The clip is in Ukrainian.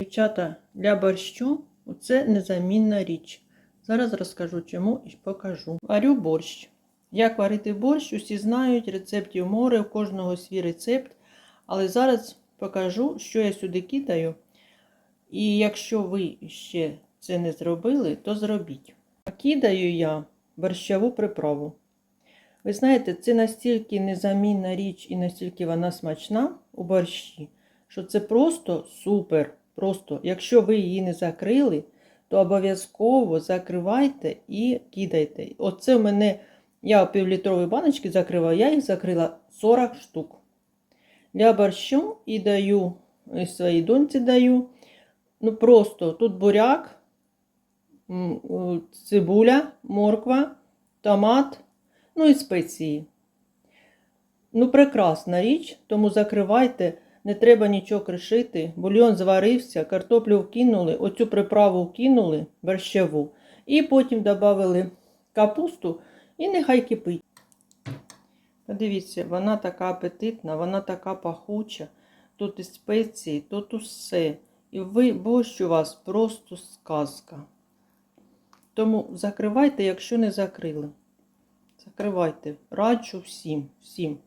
Дівчата, для борщу це незамінна річ. Зараз розкажу чому і покажу. Варю борщ. Як варити борщ, усі знають, рецептів море, у кожного свій рецепт. Але зараз покажу, що я сюди кидаю. І якщо ви ще це не зробили, то зробіть. А Кидаю я борщову приправу. Ви знаєте, це настільки незамінна річ і настільки вона смачна у борщі, що це просто супер. Просто, якщо ви її не закрили, то обов'язково закривайте і кидайте. Оце в мене, я півлітрові баночки закрила, я їх закрила 40 штук. Для борщу і даю, і своїй доньці даю. Ну просто тут буряк, цибуля, морква, томат, ну і спеції. Ну, прекрасна річ, тому закривайте, не треба нічого кришити. Бульйон зварився, картоплю вкинули, оцю приправу вкинули, борщову, і потім додали капусту і нехай кипить. Подивіться, вона така апетитна, вона така пахуча. Тут і спеції, тут усе. І ви, борщ у вас просто сказка. Тому закривайте, якщо не закрили. Закривайте. Раджу всім, всім.